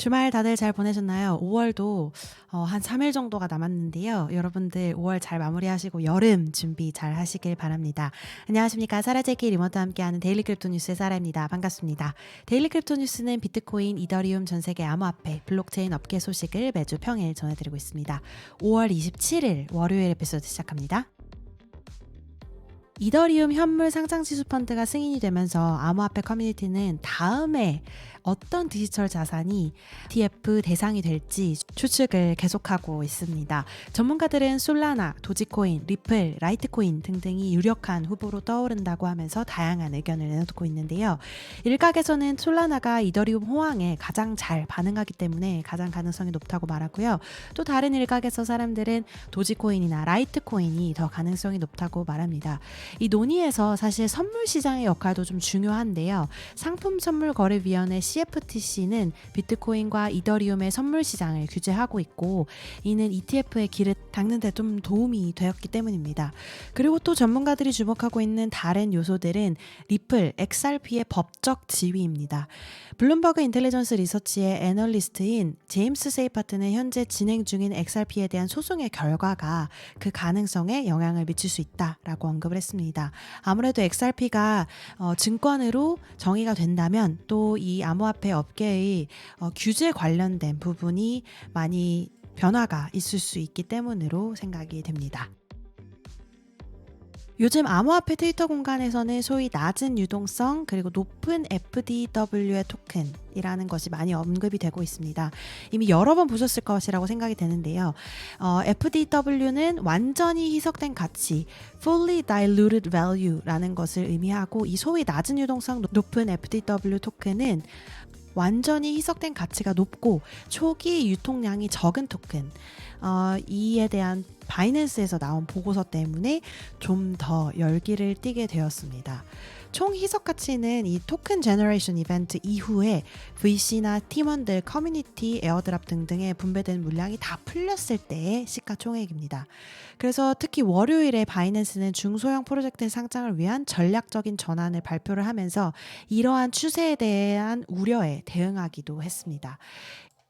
주말 다들 잘 보내셨나요? 5월도 어, 한 3일 정도가 남았는데요. 여러분들 5월 잘 마무리하시고 여름 준비 잘 하시길 바랍니다. 안녕하십니까. 사라제키 리모트와 함께하는 데일리 크립토 뉴스의 사라입니다. 반갑습니다. 데일리 크립토 뉴스는 비트코인, 이더리움 전 세계 암호화폐, 블록체인 업계 소식을 매주 평일 전해드리고 있습니다. 5월 27일 월요일 에피소드 시작합니다. 이더리움 현물 상장 지수 펀드가 승인이 되면서 암호화폐 커뮤니티는 다음에 어떤 디지털 자산이 TF 대상이 될지 추측을 계속하고 있습니다. 전문가들은 솔라나, 도지코인, 리플, 라이트코인 등등이 유력한 후보로 떠오른다고 하면서 다양한 의견을 내놓고 있는데요. 일각에서는 솔라나가 이더리움 호황에 가장 잘 반응하기 때문에 가장 가능성이 높다고 말하고요. 또 다른 일각에서 사람들은 도지코인이나 라이트코인이 더 가능성이 높다고 말합니다. 이 논의에서 사실 선물 시장의 역할도 좀 중요한데요. 상품 선물 거래위원회 CFTC는 비트코인과 이더리움의 선물 시장을 규제하고 있고 이는 ETF의 길을 닦는 데 좀 도움이 되었기 때문입니다. 그리고 또 전문가들이 주목하고 있는 다른 요소들은 리플, XRP의 법적 지위입니다. 블룸버그 인텔리전스 리서치의 애널리스트인 제임스 세이파트는 현재 진행 중인 XRP에 대한 소송의 결과가 그 가능성에 영향을 미칠 수 있다라고 언급을 했습니다. 아무래도 XRP가 어, 증권으로 정의가 된다면 또이 암호 화폐 업계의 어, 규제 관련된 부분이 많이 변화가 있을 수 있기 때문으로 생각이 됩니다. 요즘 암호화폐 트위터 공간에서는 소위 낮은 유동성 그리고 높은 FDW의 토큰이라는 것이 많이 언급이 되고 있습니다. 이미 여러 번 보셨을 것이라고 생각이 되는데요. 어, FDW는 완전히 희석된 가치, fully diluted value라는 것을 의미하고 이 소위 낮은 유동성 높은 FDW 토큰은 완전히 희석된 가치가 높고 초기 유통량이 적은 토큰 어, 이에 대한 바이낸스에서 나온 보고서 때문에 좀 더 열기를 띠게 되었습니다. 총 희석 가치는 이 토큰 제너레이션 이벤트 이후에 VC나 팀원들, 커뮤니티, 에어드랍 등등에 분배된 물량이 다 풀렸을 때의 시가총액입니다. 그래서 특히 월요일에 바이낸스는 중소형 프로젝트 상장을 위한 전략적인 전환을 발표를 하면서 이러한 추세에 대한 우려에 대응하기도 했습니다.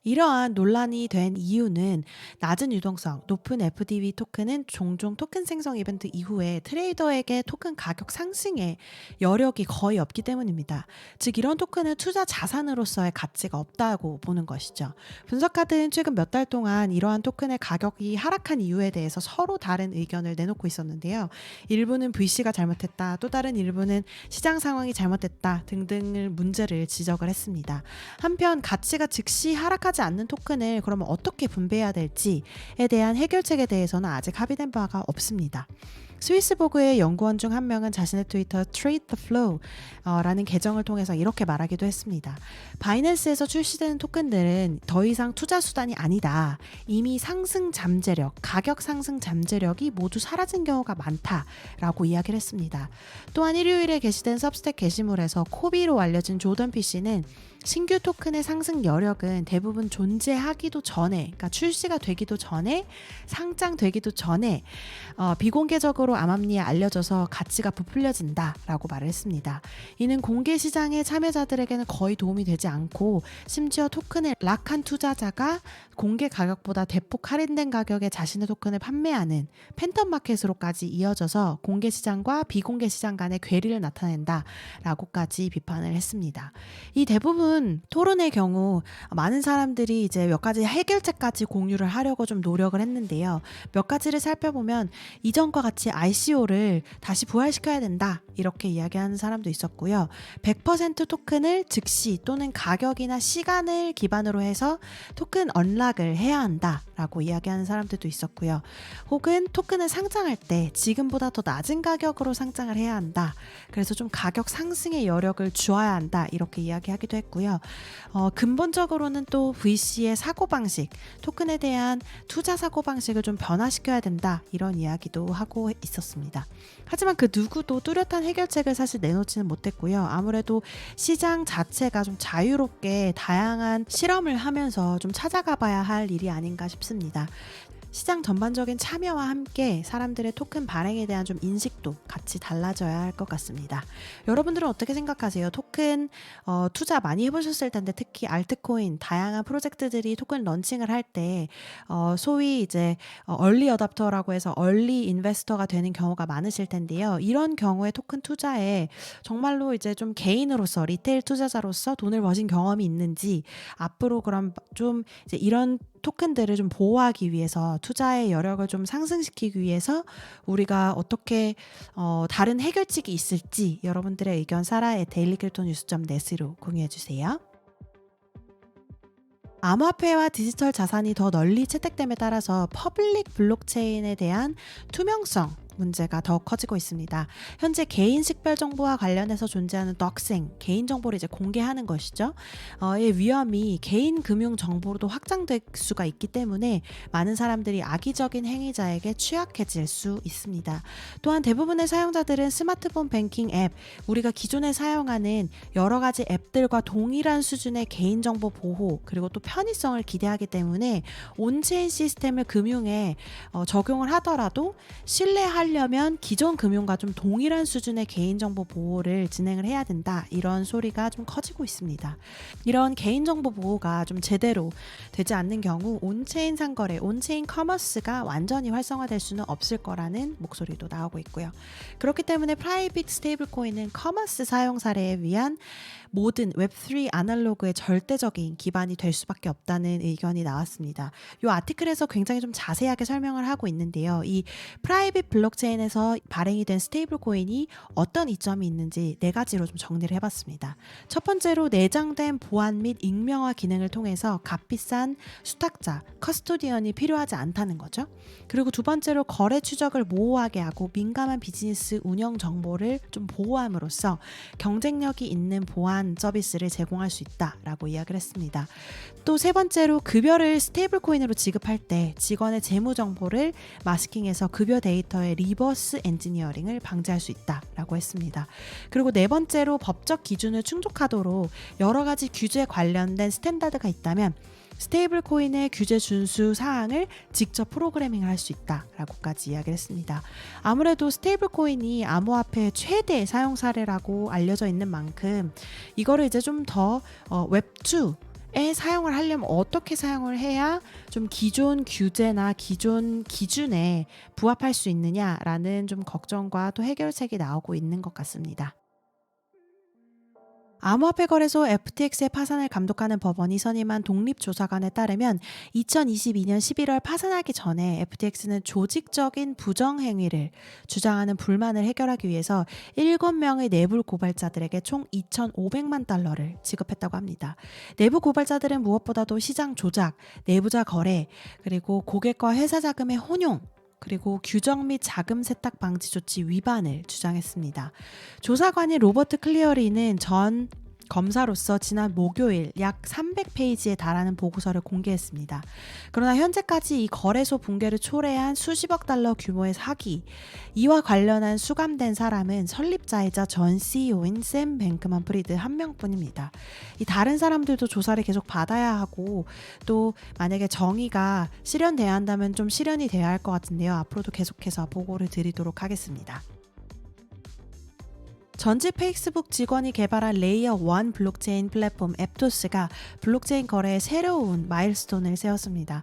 이러한 논란이 된 이유는 낮은 유동성, 높은 FDV 토큰은 종종 토큰 생성 이벤트 이후에 트레이더에게 토큰 가격 상승에 여력이 거의 없기 때문입니다. 즉 이런 토큰은 투자 자산으로서의 가치가 없다고 보는 것이죠. 분석가들은 최근 몇 달 동안 이러한 토큰의 가격이 하락한 이유에 대해서 서로 다른 의견을 내놓고 있었는데요. 일부는 VC가 잘못했다, 또 다른 일부는 시장 상황이 잘못됐다 등등을 문제를 지적을 했습니다. 한편 가치가 즉시 하락한 하지 않는 토큰을 그러면 어떻게 분배해야 될지에 대한 해결책에 대해서는 아직 합의된 바가 없습니다. 스위스보그의 연구원 중 한 명은 자신의 트위터 Trade the Flow라는 계정을 통해서 이렇게 말하기도 했습니다. 바이낸스에서 출시되는 토큰들은 더 이상 투자 수단이 아니다. 이미 상승 잠재력, 가격 상승 잠재력이 모두 사라진 경우가 많다라고 이야기를 했습니다. 또한 일요일에 게시된 섭스텍 게시물에서 코비로 알려진 조던 PC는 신규 토큰의 상승 여력은 대부분 존재하기도 전에, 그러니까 출시가 되기도 전에, 상장되기도 전에 어, 비공개적으로 암암리에 알려져서 가치가 부풀려진다라고 말을 했습니다. 이는 공개 시장의 참여자들에게는 거의 도움이 되지 않고 심지어 토큰을 락한 투자자가 공개 가격보다 대폭 할인된 가격에 자신의 토큰을 판매하는 팬텀 마켓으로까지 이어져서 공개 시장과 비공개 시장 간의 괴리를 나타낸다라고까지 비판을 했습니다. 이 대부분 토론, 토론의 경우 많은 사람들이 이제 몇 가지 해결책까지 공유를 하려고 좀 노력을 했는데요. 몇 가지를 살펴보면 이전과 같이 ICO를 다시 부활시켜야 된다. 이렇게 이야기하는 사람도 있었고요. 100% 토큰을 즉시 또는 가격이나 시간을 기반으로 해서 토큰 언락을 해야 한다 라고 이야기하는 사람들도 있었고요. 혹은 토큰을 상장할 때 지금보다 더 낮은 가격으로 상장을 해야 한다. 그래서 좀 가격 상승의 여력을 주어야 한다. 이렇게 이야기하기도 했고요. 어, 근본적으로는 또 VC의 사고방식, 토큰에 대한 투자 사고방식을 좀 변화시켜야 된다. 이런 이야기도 하고 있었습니다. 하지만 그 누구도 뚜렷한 해결책을 사실 내놓지는 못했고요. 아무래도 시장 자체가 좀 자유롭게 다양한 실험을 하면서 좀 찾아가 봐야 할 일이 아닌가 싶습니다. 시장 전반적인 참여와 함께 사람들의 토큰 발행에 대한 좀 인식도 같이 달라져야 할 것 같습니다. 여러분들은 어떻게 생각하세요? 토큰 어, 투자 많이 해보셨을 텐데 특히 알트코인 다양한 프로젝트들이 토큰 런칭을 할때 어, 소위 이제 어, 얼리 어답터라고 해서 얼리 인베스터가 되는 경우가 많으실 텐데요. 이런 경우에 토큰 투자에 정말로 이제 좀 개인으로서 리테일 투자자로서 돈을 버신 경험이 있는지 앞으로 그럼 좀 이제 이런 토큰들을 좀 보호하기 위해서 투자의 여력을 좀 상승시키기 위해서 우리가 어떻게 어, 다른 해결책이 있을지 여러분들의 의견 사라의 데일리 크립토 뉴스.점 넷으로 공유해 주세요. 암호화폐와 디지털 자산이 더 널리 채택됨에 따라서 퍼블릭 블록체인에 대한 투명성 문제가 더 커지고 있습니다. 현재 개인 식별 정보와 관련해서 존재하는 덕생, 개인 정보를 이제 공개하는 것이죠. 어, 의 위험이 개인 금융 정보로도 확장될 수가 있기 때문에 많은 사람들이 악의적인 행위자에게 취약해질 수 있습니다. 또한 대부분의 사용자들은 스마트폰 뱅킹 앱, 우리가 기존에 사용하는 여러 가지 앱들과 동일한 수준의 개인 정보 보호 그리고 또 편의성을 기대하기 때문에 온체인 시스템을 금융에 어, 적용을 하더라도 신뢰할 하려면 기존 금융과 좀 동일한 수준의 개인정보 보호를 진행을 해야 된다. 이런 소리가 좀 커지고 있습니다. 이런 개인정보 보호가 좀 제대로 되지 않는 경우 온체인 상거래, 온체인 커머스가 완전히 활성화될 수는 없을 거라는 목소리도 나오고 있고요. 그렇기 때문에 프라이빗 스테이블 코인은 커머스 사용 사례에 위한 모든 웹3 아날로그의 절대적인 기반이 될 수밖에 없다는 의견이 나왔습니다. 이 아티클에서 굉장히 좀 자세하게 설명을 하고 있는데요. 이 프라이빗 블록 체인에서 발행이 된 스테이블 코인이 어떤 이점이 있는지 네 가지로 좀 정리를 해봤습니다. 첫 번째로 내장된 보안 및 익명화 기능을 통해서 값비싼 수탁자, 커스토디언이 필요하지 않다는 거죠. 그리고 두 번째로 거래 추적을 모호하게 하고 민감한 비즈니스 운영 정보를 좀 보호함으로써 경쟁력이 있는 보안 서비스를 제공할 수 있다라고 이야기를 했습니다. 또 세 번째로 급여를 스테이블 코인으로 지급할 때 직원의 재무 정보를 마스킹해서 급여 데이터의 리버스 엔지니어링을 방지할 수 있다라고 했습니다. 그리고 네 번째로 법적 기준을 충족하도록 여러 가지 규제 관련된 스탠다드가 있다면 스테이블 코인의 규제 준수 사항을 직접 프로그래밍을 할 수 있다라고까지 이야기를 했습니다. 아무래도 스테이블 코인이 암호화폐 최대 사용 사례라고 알려져 있는 만큼 이거를 이제 좀더 어, 웹2 에 사용을 하려면 어떻게 사용을 해야 좀 기존 규제나 기존 기준에 부합할 수 있느냐라는 좀 걱정과 또 해결책이 나오고 있는 것 같습니다. 암호화폐 거래소 FTX의 파산을 감독하는 법원이 선임한 독립조사관에 따르면 2022년 11월 파산하기 전에 FTX는 조직적인 부정행위를 주장하는 불만을 해결하기 위해서 7명의 내부 고발자들에게 총 2,500만 달러를 지급했다고 합니다. 내부 고발자들은 무엇보다도 시장 조작, 내부자 거래, 그리고 고객과 회사 자금의 혼용, 그리고 규정 및 자금 세탁 방지 조치 위반을 주장했습니다. 조사관인 로버트 클리어리는 전 검사로서 지난 목요일 약 300페이지에 달하는 보고서를 공개했습니다. 그러나 현재까지 이 거래소 붕괴를 초래한 수십억 달러 규모의 사기, 이와 관련한 수감된 사람은 설립자이자 전 CEO인 샘 뱅크만 프리드 한 명뿐입니다. 이 다른 사람들도 조사를 계속 받아야 하고 또 만약에 정의가 실현돼야 한다면 좀 실현이 돼야 할 것 같은데요. 앞으로도 계속해서 보고를 드리도록 하겠습니다. 전직 페이스북 직원이 개발한 레이어 1 블록체인 플랫폼 앱토스가 블록체인 거래에 새로운 마일스톤을 세웠습니다.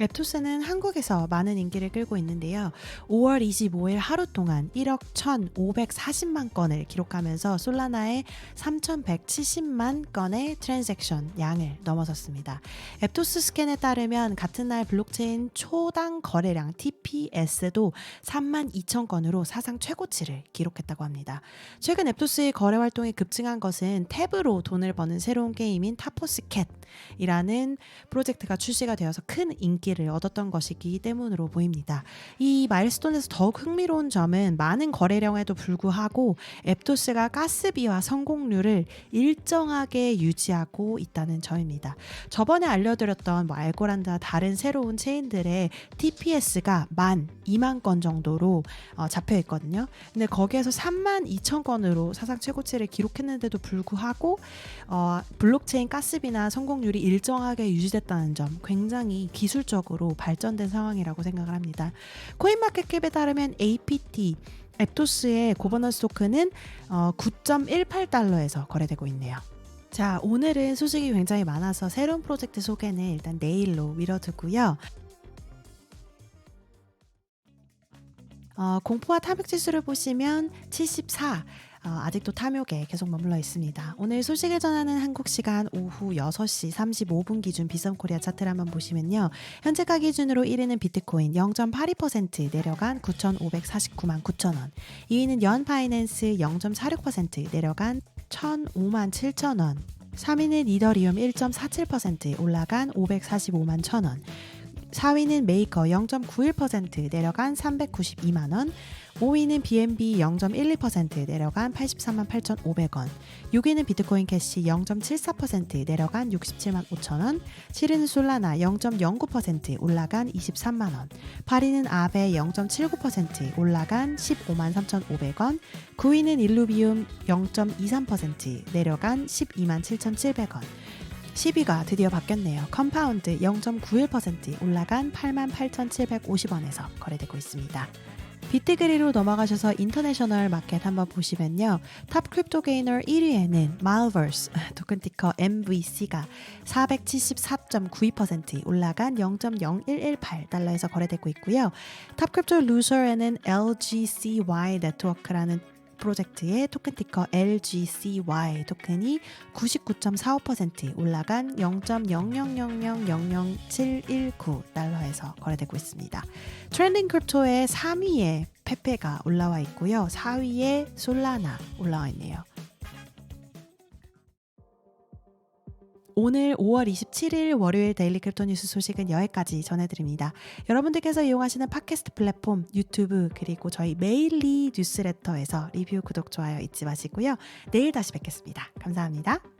웹토스는 한국에서 많은 인기를 끌고 있는데요. 5월 25일 하루 동안 1억 1,540만 건을 기록하면서 솔라나의 3,170만 건의 트랜잭션 양을 넘어섰습니다. 앱토스 스캔에 따르면 같은 날 블록체인 초당 거래량 TPS도 3만 2천 건으로 사상 최고치를 기록했다고 합니다. 최근 앱토스의 거래 활동이 급증한 것은 탭으로 돈을 버는 새로운 게임인 타포스캣이라는 프로젝트가 출시가 되어서 큰 인기 인기를 얻었던 것이기 때문으로 보입니다. 이 마일스톤에서 더욱 흥미로운 점은 많은 거래량에도 불구하고 앱토스가 가스비와 성공률을 일정하게 유지하고 있다는 점입니다. 저번에 알려드렸던 뭐 알고란드와 다른 새로운 체인들의 TPS가 만 2만 건 정도로 어, 잡혀 있거든요. 근데 거기에서 3만 2천 건으로 사상 최고치를 기록했는데도 불구하고 어, 블록체인 가스비나 성공률이 일정하게 유지됐다는 점 굉장히 기술적 압도적으로 발전된 상황이라고 생각을 합니다. 코인마켓캡에 따르면 APT 앱토스의 고버넌스 토큰은 어, 9.18달러에서 거래되고 있네요. 자, 오늘은 소식이 굉장히 많아서 새로운 프로젝트 소개는 일단 내일로 미뤄두고요. 어, 공포와 탐욕 지수를 보시면 74. 어, 아직도 탐욕에 계속 머물러 있습니다. 오늘 소식을 전하는 한국 시간 오후 6시 35분 기준 비썸 코리아 차트를 한번 보시면요. 현재가 기준으로 1위는 비트코인 0.82% 내려간 9,549만 9천 원. 2위는 연 파이낸스 0.46% 내려간 1,005만 7천 원. 3위는 이더리움 1.47% 올라간 545만 1천 원. 4위는 메이커 0.91% 내려간 392만 원. 5위는 BNB 0.12% 내려간 83만 8,500원. 6위는 비트코인 캐시 0.74% 내려간 67만 5천 원. 7위는 솔라나 0.09% 올라간 23만 원. 8위는 아베 0.79% 올라간 15만 3,500원. 9위는 일루비움 0.23% 내려간 12만 7,700원. 10위가 드디어 바뀌었네요. 컴파운드 0.91% 올라간 88,750원에서 거래되고 있습니다. 비트그리로 넘어가셔서 인터내셔널 마켓 한번 보시면요. 탑 크립토 게이너 1위에는 Malverse 토큰 티커 MVC가 474.92% 올라간 0.0118달러에서 거래되고 있고요. 탑 크립토 루저에는 LGCY 네트워크라는 프로젝트의 토큰 티커 LGCY 토큰이 99.45% 올라간 0.00000719달러에서 거래되고 있습니다. 트렌딩 크립토의 3위에 페페가 올라와 있고요. 4위에 솔라나 올라와 있네요. 오늘 5월 27일 월요일 데일리 크립토 뉴스 소식은 여기까지 전해드립니다. 여러분들께서 이용하시는 팟캐스트 플랫폼, 유튜브, 그리고 저희 메일리 뉴스레터에서 리뷰, 구독, 좋아요 잊지 마시고요. 내일 다시 뵙겠습니다. 감사합니다.